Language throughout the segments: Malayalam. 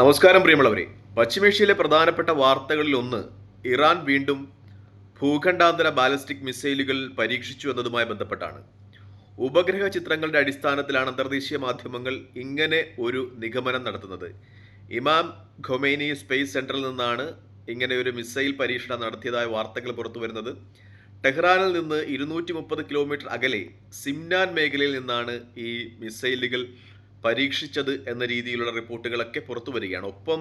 നമസ്കാരം പ്രിയമുള്ളവരെ. പശ്ചിമേഷ്യയിലെ പ്രധാനപ്പെട്ട വാർത്തകളിൽ ഒന്ന് ഇറാൻ വീണ്ടും ഭൂഖണ്ഡാന്തര ബാലിസ്റ്റിക് മിസൈലുകൾ പരീക്ഷിച്ചു എന്നതുമായി ബന്ധപ്പെട്ടാണ്. ഉപഗ്രഹ ചിത്രങ്ങളുടെ അടിസ്ഥാനത്തിലാണ് അന്തർദേശീയ മാധ്യമങ്ങൾ ഇങ്ങനെ ഒരു നിഗമനം നടത്തുന്നത്. ഇമാം ഖൊമൈനി സ്പേസ് സെന്ററിൽ നിന്നാണ് ഇങ്ങനെ ഒരു മിസൈൽ പരീക്ഷണം നടത്തിയതായ വാർത്തകൾ പുറത്തു വരുന്നത്. ടെഹ്റാനിൽ നിന്ന് ഇരുന്നൂറ്റി കിലോമീറ്റർ അകലെ സിംനാൻ മേഖലയിൽ നിന്നാണ് ഈ മിസൈലുകൾ പരീക്ഷിച്ചത് എന്ന രീതിയിലുള്ള റിപ്പോർട്ടുകളൊക്കെ പുറത്തു വരികയാണ്. ഒപ്പം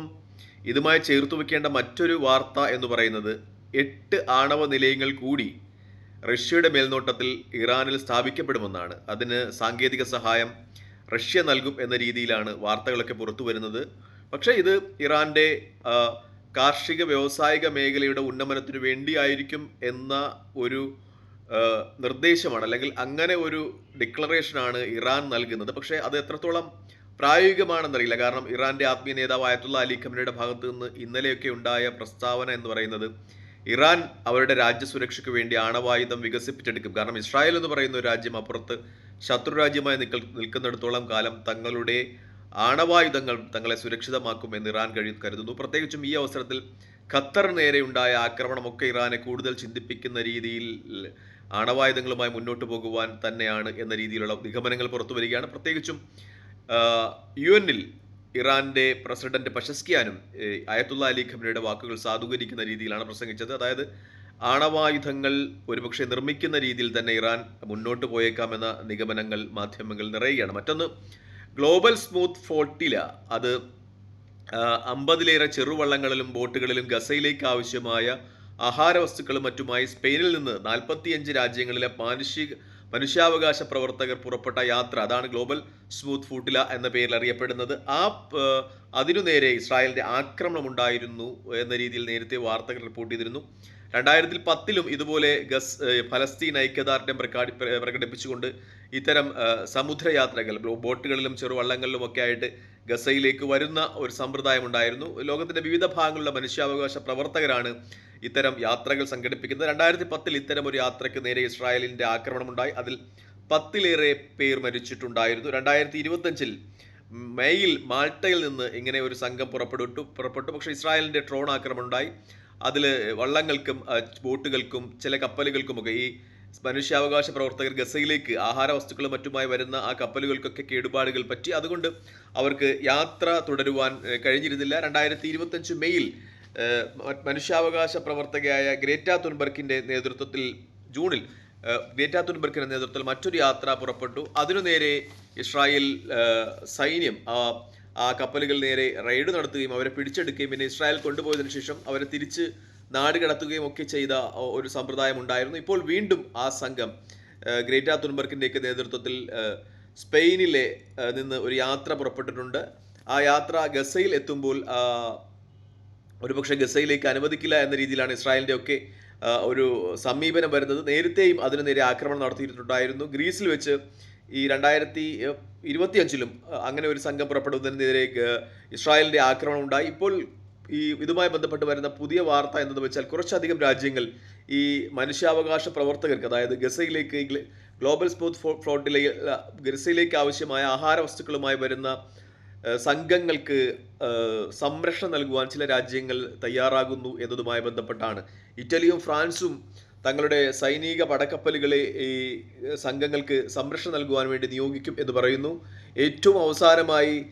ഇതുമായി ചേർത്ത് വെക്കേണ്ട മറ്റൊരു വാർത്ത എന്ന് പറയുന്നത് എട്ട് ആണവ നിലയങ്ങൾ കൂടി റഷ്യയുടെ മേൽനോട്ടത്തിൽ ഇറാനിൽ സ്ഥാപിക്കപ്പെടുമെന്നാണ്. അതിന് സാങ്കേതിക സഹായം റഷ്യ നൽകും എന്ന രീതിയിലാണ് വാർത്തകളൊക്കെ പുറത്തു വരുന്നത്. പക്ഷേ ഇത് ഇറാന്റെ കാർഷിക വ്യാവസായിക മേഖലയുടെ ഉന്നമനത്തിനു വേണ്ടിയായിരിക്കും എന്ന ഒരു നിർദ്ദേശമാണ് അല്ലെങ്കിൽ അങ്ങനെ ഒരു ഡിക്ലറേഷനാണ് ഇറാൻ നൽകുന്നത്. പക്ഷേ അത് എത്രത്തോളം പ്രായോഗികമാണെന്നറിയില്ല. കാരണം ഇറാന്റെ ആത്മീയ നേതാവ് ആയത്തുള്ള അലി ഖമനയുടെ ഭാഗത്ത് നിന്ന് ഇന്നലെയൊക്കെ ഉണ്ടായ പ്രസ്താവന എന്ന് പറയുന്നത് ഇറാൻ അവരുടെ രാജ്യസുരക്ഷയ്ക്ക് വേണ്ടി ആണവായുധം വികസിപ്പിച്ചെടുക്കും. കാരണം ഇസ്രായേൽ എന്ന് പറയുന്ന ഒരു രാജ്യം അപ്പുറത്ത് ശത്രു രാജ്യമായി നിൽക്കൽ നിൽക്കുന്നിടത്തോളം കാലം തങ്ങളുടെ ആണവായുധങ്ങൾ തങ്ങളെ സുരക്ഷിതമാക്കും എന്ന് ഇറാൻ കഴി കരുതുന്നു. പ്രത്യേകിച്ചും ഈ അവസരത്തിൽ ഖത്തർ നേരെയുണ്ടായ ആക്രമണമൊക്കെ ഇറാനെ കൂടുതൽ ചിന്തിപ്പിക്കുന്ന രീതിയിൽ ആണവായുധങ്ങളുമായി മുന്നോട്ട് പോകുവാൻ തന്നെയാണ് എന്ന രീതിയിലുള്ള നിഗമനങ്ങൾ പുറത്തു വരികയാണ്. പ്രത്യേകിച്ചും യു എന്നിൽ ഇറാന്റെ പ്രസിഡന്റ് പശസ്കിയാനും ഏഹ്, അയത്തുള്ള അലി ഖമനയുടെ വാക്കുകൾ സാധൂകരിക്കുന്ന രീതിയിലാണ് പ്രസംഗിച്ചത്. അതായത് ആണവായുധങ്ങൾ ഒരുപക്ഷെ നിർമ്മിക്കുന്ന രീതിയിൽ തന്നെ ഇറാൻ മുന്നോട്ട് പോയേക്കാമെന്ന നിഗമനങ്ങൾ മാധ്യമങ്ങൾ നിറയുകയാണ്. മറ്റൊന്ന് ഗ്ലോബൽ സ്മൂത്ത് ഫോർട്ടില. അത് അമ്പതിലേറെ ചെറുവള്ളങ്ങളിലും ബോട്ടുകളിലും ഗസയിലേക്ക് ആവശ്യമായ ആഹാര വസ്തുക്കളും മറ്റുമായി സ്പെയിനിൽ നിന്ന് നാൽപ്പത്തിയഞ്ച് രാജ്യങ്ങളിലെ മാനുഷിക മനുഷ്യാവകാശ പ്രവർത്തകർ പുറപ്പെട്ട യാത്ര. അതാണ് ഗ്ലോബൽ സ്മൂത്ത് ഫൂട്ടില എന്ന പേരിൽ അറിയപ്പെടുന്നത്. ആ അതിനു നേരെ ഇസ്രായേലിന്റെ ആക്രമണം ഉണ്ടായിരുന്നു എന്ന രീതിയിൽ നേരത്തെ വാർത്തകൾ റിപ്പോർട്ട് ചെയ്തിരുന്നു. രണ്ടായിരത്തി പത്തിലും ഇതുപോലെ ഗസ് ഫലസ്തീൻ ഐക്യദാർഢ്യം പ്രകാടി പ്രകടിപ്പിച്ചുകൊണ്ട് ഇത്തരം സമുദ്രയാത്രകൾ ബോട്ടുകളിലും ചെറുവള്ളങ്ങളിലും ഒക്കെ ആയിട്ട് ഗസയിലേക്ക് വരുന്ന ഒരു സമ്പ്രദായം ഉണ്ടായിരുന്നു ലോകത്തിന്റെ വിവിധ ഭാഗങ്ങളിലുള്ള മനുഷ്യാവകാശ പ്രവർത്തകരാണ് ഇത്തരം യാത്രകൾ സംഘടിപ്പിക്കുന്നത്. രണ്ടായിരത്തി പത്തിൽ ഇത്തരം ഒരു യാത്രയ്ക്ക് നേരെ ഇസ്രായേലിന്റെ ആക്രമണമുണ്ടായി. അതിൽ പത്തിലേറെ പേർ മരിച്ചിട്ടുണ്ടായിരുന്നു. രണ്ടായിരത്തി ഇരുപത്തഞ്ചിൽ മെയിൽ മാൾട്ടയിൽ നിന്ന് ഇങ്ങനെ ഒരു സംഘം പുറപ്പെടുവിട്ടു പുറപ്പെട്ടു. പക്ഷേ ഇസ്രായേലിന്റെ ഡ്രോൺ ആക്രമണം ഉണ്ടായി അതിൽ വള്ളങ്ങൾക്കും ബോട്ടുകൾക്കും ചില കപ്പലുകൾക്കുമൊക്കെ ഈ മനുഷ്യാവകാശ പ്രവർത്തകർ ഗസയിലേക്ക് ആഹാര വസ്തുക്കളും മറ്റുമായി വരുന്ന ആ കപ്പലുകൾക്കൊക്കെ കേടുപാടുകൾ പറ്റി. അതുകൊണ്ട് അവർക്ക് യാത്ര തുടരുവാൻ കഴിഞ്ഞിരുന്നില്ല. രണ്ടായിരത്തി ഇരുപത്തഞ്ച് മെയ്യിൽ മനുഷ്യാവകാശ പ്രവർത്തകയായ ഗ്രേറ്റ തുൻബർക്കിന്റെ നേതൃത്വത്തിൽ ജൂണിൽ ഗ്രേറ്റ തുൻബർക്കിന്റെ നേതൃത്വത്തിൽ മറ്റൊരു യാത്ര പുറപ്പെട്ടു. അതിനു നേരെ ഇസ്രായേൽ സൈന്യം ആ ആ കപ്പലുകൾ നേരെ റെയ്ഡ് നടത്തുകയും അവരെ പിടിച്ചെടുക്കുകയും പിന്നെ ഇസ്രായേൽ കൊണ്ടുപോയതിന് ശേഷം അവരെ തിരിച്ച് നാട് കടത്തുകയും ഒക്കെ ചെയ്ത ഒരു സമ്പ്രദായം ഉണ്ടായിരുന്നു. ഇപ്പോൾ വീണ്ടും ആ സംഘം ഗ്രേറ്റ തുൻബർക്കിന്റെയൊക്കെ നേതൃത്വത്തിൽ സ്പെയിനിലെ നിന്ന് ഒരു യാത്ര പുറപ്പെട്ടിട്ടുണ്ട്. ആ യാത്ര ഗസയിൽ എത്തുമ്പോൾ ഒരുപക്ഷെ ഗസയിലേക്ക് അനുവദിക്കില്ല എന്ന രീതിയിലാണ് ഇസ്രായേലിന്റെ ഒക്കെ ഒരു സമീപനം വരുന്നത്. നേരത്തെയും അതിനു നേരെ ആക്രമണം നടത്തിയിട്ടുണ്ടായിരുന്നു. ഗ്രീസിൽ വെച്ച് ഈ രണ്ടായിരത്തി ഇരുപത്തിയഞ്ചിലും അങ്ങനെ ഒരു സംഘം പുറപ്പെടുന്നതിനെതിരെ ഇസ്രായേലിന്റെ ആക്രമണം ഉണ്ടായി. ഇപ്പോൾ ഈ ഇതുമായി ബന്ധപ്പെട്ട് വരുന്ന പുതിയ വാർത്ത എന്നത് വെച്ചാൽ കുറച്ചധികം രാജ്യങ്ങൾ ഈ മനുഷ്യാവകാശ പ്രവർത്തകർക്ക് അതായത് ഗസയിലേക്ക് ഗ്ലോബൽ സ്മൂത്ത് ഫോ ഫ്ലോട്ടിലേക്ക് ഗസയിലേക്ക് ആവശ്യമായ ആഹാര വസ്തുക്കളുമായി വരുന്ന സംഘങ്ങൾക്ക് സംരക്ഷണം നൽകുവാൻ ചില രാജ്യങ്ങൾ തയ്യാറാകുന്നു എന്നതുമായി ബന്ധപ്പെട്ടാണ്. ഇറ്റലിയും ഫ്രാൻസും തങ്ങളുടെ സൈനിക പടക്കപ്പലുകളെ ഈ സംഘങ്ങൾക്ക് സംരക്ഷണം നൽകുവാൻ വേണ്ടി നിയോഗിക്കും എന്ന് പറയുന്നു. ഏറ്റവും അവസാനമായി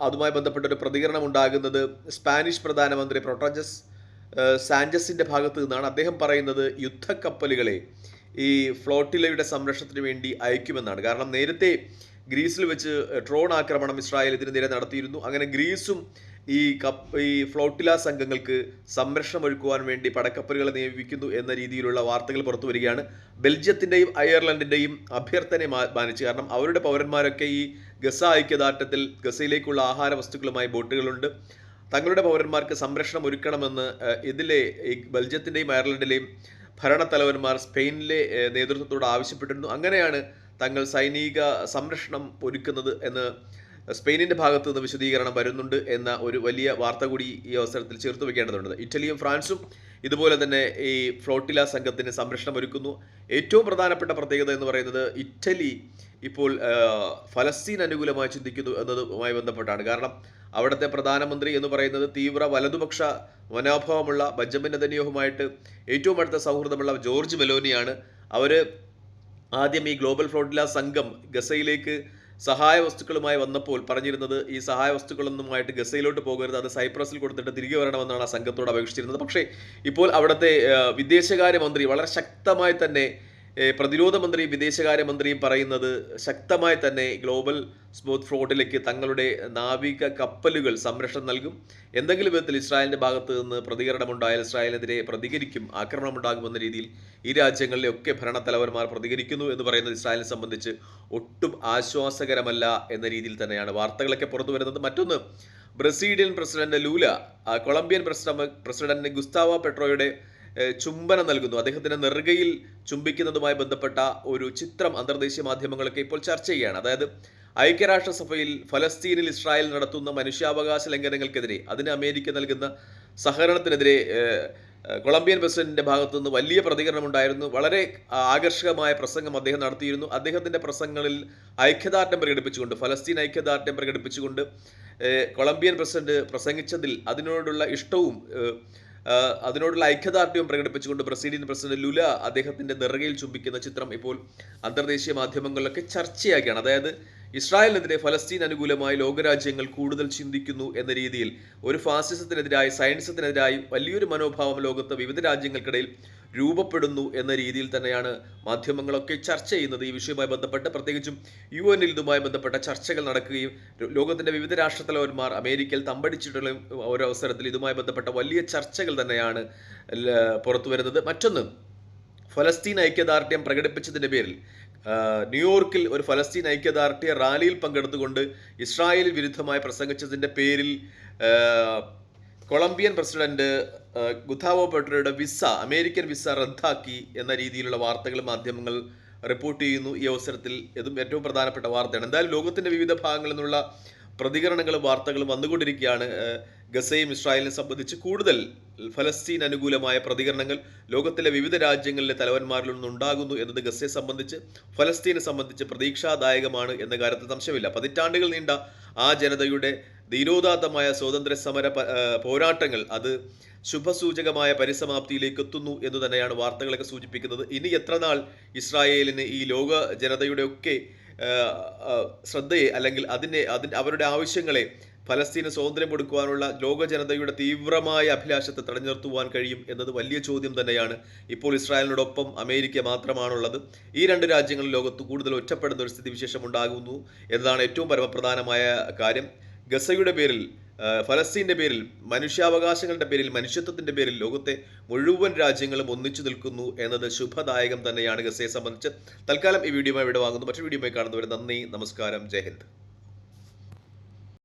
അതുമായി ബന്ധപ്പെട്ട ഒരു പ്രതികരണം ഉണ്ടാകുന്നത് സ്പാനിഷ് പ്രധാനമന്ത്രി പ്രൊട്ടജസ് സാഞ്ചസിന്റെ ഭാഗത്തു നിന്നാണ്. അദ്ദേഹം പറയുന്നത് യുദ്ധക്കപ്പലുകളെ ഈ ഫ്ലോട്ടിലയുടെ സംരക്ഷണത്തിന് വേണ്ടി അയക്കുമെന്നാണ്. കാരണം നേരത്തെ ഗ്രീസിൽ വെച്ച് ഡ്രോൺ ആക്രമണം ഇസ്രായേൽ ഇതിന് നേരെ നടത്തിയിരുന്നു. അങ്ങനെ ഗ്രീസും ഈ കപ്പ് ഈ ഫ്ലോട്ടില സംഘങ്ങൾക്ക് സംരക്ഷണം ഒരുക്കുവാൻ വേണ്ടി പടക്കപ്പലുകളെ നിയമിക്കുന്നു എന്ന രീതിയിലുള്ള വാർത്തകൾ പുറത്തു വരികയാണ്. ബെൽജിയത്തിന്റെയും അയർലൻഡിന്റെയും അഭ്യർത്ഥനയെ മാനിച്ച്. കാരണം അവരുടെ പൗരന്മാരൊക്കെ ഈ ഗസ ഐക്യദാർഢ്യത്തിൽ ഗസയിലേക്കുള്ള ആഹാര വസ്തുക്കളുമായി ബോട്ടുകളുണ്ട്. തങ്ങളുടെ പൗരന്മാർക്ക് സംരക്ഷണം ഒരുക്കണമെന്ന് ഇതിലെ ബെൽജിയത്തിന്റെയും അയർലൻഡിലെയും ഭരണത്തലവന്മാർ സ്പെയിനിലെ നേതൃത്വത്തോട് ആവശ്യപ്പെട്ടിരുന്നു. അങ്ങനെയാണ് തങ്ങൾ സൈനിക സംരക്ഷണം ഒരുക്കുന്നത് എന്ന് സ്പെയിനിന്റെ ഭാഗത്തു നിന്ന് വിശദീകരണം വരുന്നുണ്ട് എന്ന ഒരു വലിയ വാർത്ത കൂടി ഈ അവസരത്തിൽ ചേർത്ത് വെക്കേണ്ടതുണ്ട് ഇറ്റലിയും ഫ്രാൻസും ഇതുപോലെ തന്നെ ഈ ഫ്ലോട്ടില സംഘത്തിന് സംരക്ഷണം ഒരുക്കുന്നു. ഏറ്റവും പ്രധാനപ്പെട്ട പ്രത്യേകത എന്ന് പറയുന്നത് ഇറ്റലി ഇപ്പോൾ ഫലസ്തീൻ അനുകൂലമായി ചിന്തിക്കുന്നു എന്നതുമായി ബന്ധപ്പെട്ടാണ്. കാരണം അവിടുത്തെ പ്രധാനമന്ത്രി എന്ന് പറയുന്നത് തീവ്ര വലതുപക്ഷ മനോഭാവമുള്ള ബെഞ്ചമിൻ നെതന്യാഹുമായിട്ട് ഏറ്റവും അടുത്ത സൗഹൃദമുള്ള ജോർജ് മെലോനിയാണ്. അവർ ആദ്യം ഈ ഗ്ലോബൽ ഫ്ലോട്ടില സംഘം ഗസയിലേക്ക് സഹായ വസ്തുക്കളുമായി വന്നപ്പോൾ പറഞ്ഞിരുന്നത് ഈ സഹായ വസ്തുക്കളൊന്നുമായിട്ട് ഗസയിലോട്ട് പോകരുത് അത് സൈപ്രസിൽ കൊടുത്തിട്ട് തിരികെ വരണമെന്നാണ് ആ സംഘത്തോട് അപേക്ഷിച്ചിരുന്നത്. പക്ഷേ ഇപ്പോൾ അവിടുത്തെ വിദേശകാര്യമന്ത്രി വളരെ ശക്തമായി തന്നെ പ്രതിരോധ മന്ത്രിയും വിദേശകാര്യമന്ത്രിയും പറയുന്നത് ശക്തമായി തന്നെ ഗ്ലോബൽ സ്മൂത്ത് ഫ്ലോട്ടിലേക്ക് തങ്ങളുടെ നാവിക കപ്പലുകൾ സംരക്ഷണം നൽകും. എന്തെങ്കിലും വിധത്തിൽ ഇസ്രായേലിന്റെ ഭാഗത്ത് നിന്ന് പ്രതികരണമുണ്ടായാൽ ഇസ്രായേലിനെതിരെ പ്രതികരിക്കും ആക്രമണമുണ്ടാകുമെന്ന രീതിയിൽ ഈ രാജ്യങ്ങളിലെ ഒക്കെ ഭരണത്തലവന്മാർ പ്രതികരിക്കുന്നു എന്ന് പറയുന്നത് ഇസ്രായേലിനെ സംബന്ധിച്ച് ഒട്ടും ആശ്വാസകരമല്ല എന്ന രീതിയിൽ തന്നെയാണ് വാർത്തകളൊക്കെ പുറത്തു വരുന്നത്. മറ്റൊന്ന് Brazilian president Lula Colombian president president Gustavo പെട്രോയുടെ ചുംബനം നൽകുന്നു. അദ്ദേഹത്തിന്റെ നെറുകയിൽ ചുംബിക്കുന്നതുമായി ബന്ധപ്പെട്ട ഒരു ചിത്രം അന്തർദേശീയ മാധ്യമങ്ങളൊക്കെ ഇപ്പോൾ ചർച്ച ചെയ്യുകയാണ് അതായത് ഐക്യരാഷ്ട്രസഭയിൽ ഫലസ്തീനിൽ ഇസ്രായേൽ നടത്തുന്ന മനുഷ്യാവകാശ ലംഘനങ്ങൾക്കെതിരെ അതിന് അമേരിക്ക നൽകുന്ന സഹകരണത്തിനെതിരെ കൊളംബിയൻ പ്രസിഡന്റിന്റെ ഭാഗത്തു നിന്ന് വലിയ പ്രതികരണമുണ്ടായിരുന്നു. വളരെ ആകർഷകമായ പ്രസംഗം അദ്ദേഹം നടത്തിയിരുന്നു. അദ്ദേഹത്തിന്റെ പ്രസംഗങ്ങളിൽ ഐക്യദാർഢ്യം പ്രകടിപ്പിച്ചുകൊണ്ട് ഫലസ്തീൻ ഐക്യദാർഢ്യം പ്രകടിപ്പിച്ചുകൊണ്ട് കൊളംബിയൻ പ്രസിഡന്റ് പ്രസംഗിച്ചതിൽ അതിനോടുള്ള ഇഷ്ടവും അതിനോടുള്ള ഐക്യദാർഢ്യം പ്രകടിപ്പിച്ചുകൊണ്ട് ബ്രസീലിയൻ പ്രസിഡന്റ് ലുല അദ്ദേഹത്തിന്റെ നെറുകയിൽ ചുംബിക്കുന്ന ചിത്രം ഇപ്പോൾ അന്തർദേശീയ മാധ്യമങ്ങളിലൊക്കെ ചർച്ചയാക്കുകയാണ് അതായത് ഇസ്രായേലിനെതിരെ ഫലസ്തീൻ അനുകൂലമായി ലോകരാജ്യങ്ങൾ കൂടുതൽ ചിന്തിക്കുന്നു എന്ന രീതിയിൽ ഒരു ഫാസിസത്തിനെതിരായി സയൻസത്തിനെതിരായി വലിയൊരു മനോഭാവം ലോകത്ത് വിവിധ രാജ്യങ്ങൾക്കിടയിൽ രൂപപ്പെടുന്നു എന്ന രീതിയിൽ തന്നെയാണ് മാധ്യമങ്ങളൊക്കെ ചർച്ച ചെയ്യുന്നത്. ഈ വിഷയവുമായി ബന്ധപ്പെട്ട് പ്രത്യേകിച്ചും യു എനിൽ ഇതുമായി ബന്ധപ്പെട്ട ചർച്ചകൾ നടക്കുകയും ലോകത്തിന്റെ വിവിധ രാഷ്ട്രത്തലവന്മാർ അമേരിക്കയിൽ തമ്പടിച്ചിട്ടുള്ള ഒരു അവസരത്തിൽ ഇതുമായി ബന്ധപ്പെട്ട വലിയ ചർച്ചകൾ തന്നെയാണ് പുറത്തു വരുന്നത്. മറ്റൊന്ന് ഫലസ്തീൻ ഐക്യദാർഢ്യം പ്രകടിപ്പിച്ചതിന്റെ പേരിൽ ന്യൂയോർക്കിൽ ഒരു ഫലസ്തീൻ ഐക്യദാർഢ്യ റാലിയിൽ പങ്കെടുത്തുകൊണ്ട് ഇസ്രായേൽ വിരുദ്ധമായി പ്രസംഗിച്ചതിന്റെ പേരിൽ കൊളംബിയൻ പ്രസിഡന്റ് ഗുഥാവോ പെട്രയുടെ വിസ അമേരിക്കൻ വിസ റദ്ദാക്കി എന്ന രീതിയിലുള്ള വാർത്തകൾ മാധ്യമങ്ങൾ റിപ്പോർട്ട് ചെയ്യുന്നു. ഈ അവസരത്തിൽ ഇതും ഏറ്റവും പ്രധാനപ്പെട്ട വാർത്തയാണ്. എന്തായാലും ലോകത്തിന്റെ വിവിധ ഭാഗങ്ങളിൽ നിന്നുള്ള പ്രതികരണങ്ങളും വാർത്തകളും വന്നുകൊണ്ടിരിക്കുകയാണ്. ഗസയും ഇസ്രായേലിനെ സംബന്ധിച്ച് കൂടുതൽ ഫലസ്തീൻ അനുകൂലമായ പ്രതികരണങ്ങൾ ലോകത്തിലെ വിവിധ രാജ്യങ്ങളിലെ തലവന്മാരിൽ നിന്നുണ്ടാകുന്നു എന്നത് ഗസയെ സംബന്ധിച്ച് ഫലസ്തീനെ സംബന്ധിച്ച് പ്രതീക്ഷാദായകമാണ് എന്ന കാര്യത്തിൽ സംശയമില്ല. പതിറ്റാണ്ടുകൾ നീണ്ട ആ ജനതയുടെ ധീരോദാത്തമായ സ്വാതന്ത്ര്യ സമര പോരാട്ടങ്ങൾ അത് ശുഭസൂചകമായ പരിസമാപ്തിയിലേക്ക് എത്തുന്നു എന്ന് തന്നെയാണ് വാർത്തകളൊക്കെ സൂചിപ്പിക്കുന്നത്. ഇനി എത്ര നാൾ ഇസ്രായേലിന് ഈ ലോക ജനതയുടെ ഒക്കെ ആ, ആ, ശ്രദ്ധയെ അല്ലെങ്കിൽ അതിനെ അതിന് അവരുടെ ആവശ്യങ്ങളെ ഫലസ്തീന് സ്വാതന്ത്ര്യം കൊടുക്കുവാനുള്ള ലോക ജനതയുടെ തീവ്രമായ അഭിലാഷത്തെ തടഞ്ഞു നിർത്തുവാൻ കഴിയും എന്നത് വലിയ ചോദ്യം തന്നെയാണ്. ഇപ്പോൾ ഇസ്രായേലിനോടൊപ്പം അമേരിക്ക മാത്രമാണുള്ളത്. ഈ രണ്ട് രാജ്യങ്ങളും ലോകത്ത് കൂടുതൽ ഒറ്റപ്പെടുന്ന ഒരു സ്ഥിതിവിശേഷം ഉണ്ടാകുന്നു എന്നതാണ് ഏറ്റവും പരമപ്രധാനമായ കാര്യം. ഗസയുടെ പേരിൽ ഫലസ്തീന്റെ പേരിൽ മനുഷ്യാവകാശങ്ങളുടെ പേരിൽ മനുഷ്യത്വത്തിന്റെ പേരിൽ ലോകത്തെ മുഴുവൻ രാജ്യങ്ങളും ഒന്നിച്ചു നിൽക്കുന്നു എന്നത് ശുഭദായകം തന്നെയാണ് ഗസയെ സംബന്ധിച്ച്. തൽക്കാലം ഈ വീഡിയോമായി വിടവാങ്ങുന്നു മറ്റൊരു വീഡിയോമായി കാണുന്നവരെ നന്ദി നമസ്കാരം ജയ് ഹിന്ദ്.